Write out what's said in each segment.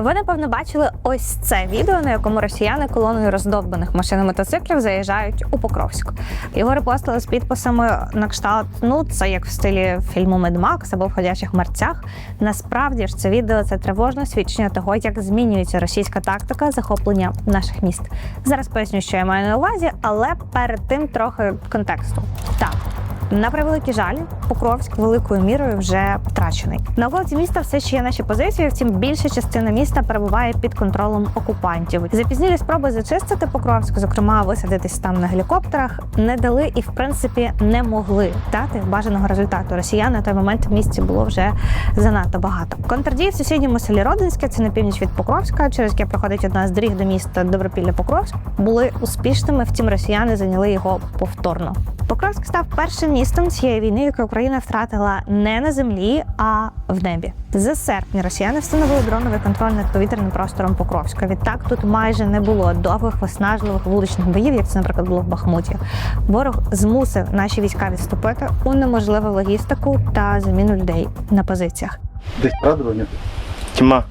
Ви напевно бачили ось це відео, на якому росіяни колоною роздовбаних машин і мотоциклів заїжджають у Покровськ. Його репостили з підписами на кшталт. Ну це як в стилі фільму Мед Макс або в ходячих мерцях. Насправді ж це відео це тривожне свідчення того, як змінюється російська тактика захоплення наших міст. Зараз поясню, що я маю на увазі, але перед тим трохи контексту. Так. На превеликий жаль, Покровськ великою мірою вже втрачений. На околиці міста все ще є наші позиції. Втім, більша частина міста перебуває під контролем окупантів. Запізнілі спроби зачистити Покровськ, зокрема висадитись там на гелікоптерах, не дали і в принципі не могли дати бажаного результату. Росіян на той момент в місті було вже занадто багато. Контрдії в сусідньому селі Родинське, це на північ від Покровська, через яке проходить одна з доріг до міста Добропілля Покровськ, були успішними. Втім, росіяни зайняли його повторно. Покровськ став першим містом цієї війни, яке Україна втратила не на землі, а в небі. З серпня росіяни встановили дроновий контроль над повітряним простором Покровська. Відтак тут майже не було довгих виснажливих вуличних боїв, як це, наприклад, було в Бахмуті. Ворог змусив наші війська відступити, унеможливив логістику та заміну людей на позиціях. Десь дронів? Тьма.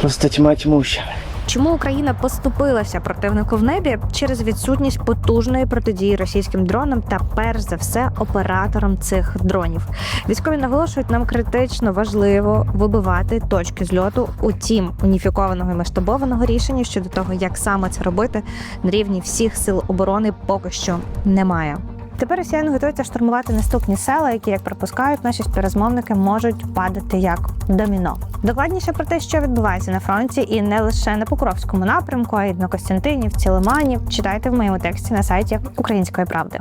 Просто тьма тьмуща. Чому Україна поступилася противнику в небі через відсутність потужної протидії російським дронам та перш за все операторам цих дронів? Військові наголошують, нам критично важливо вибивати точки зльоту. Утім, уніфікованого і масштабованого рішення щодо того, як саме це робити, на рівні всіх сил оборони поки що немає. Тепер росіяни готуються штурмувати наступні села, які, як припускають, наші співрозмовники можуть падати як доміно. Докладніше про те, що відбувається на фронті, і не лише на Покровському напрямку, а й на Костянтинівці, Лиманів, читайте в моєму тексті на сайті Української правди.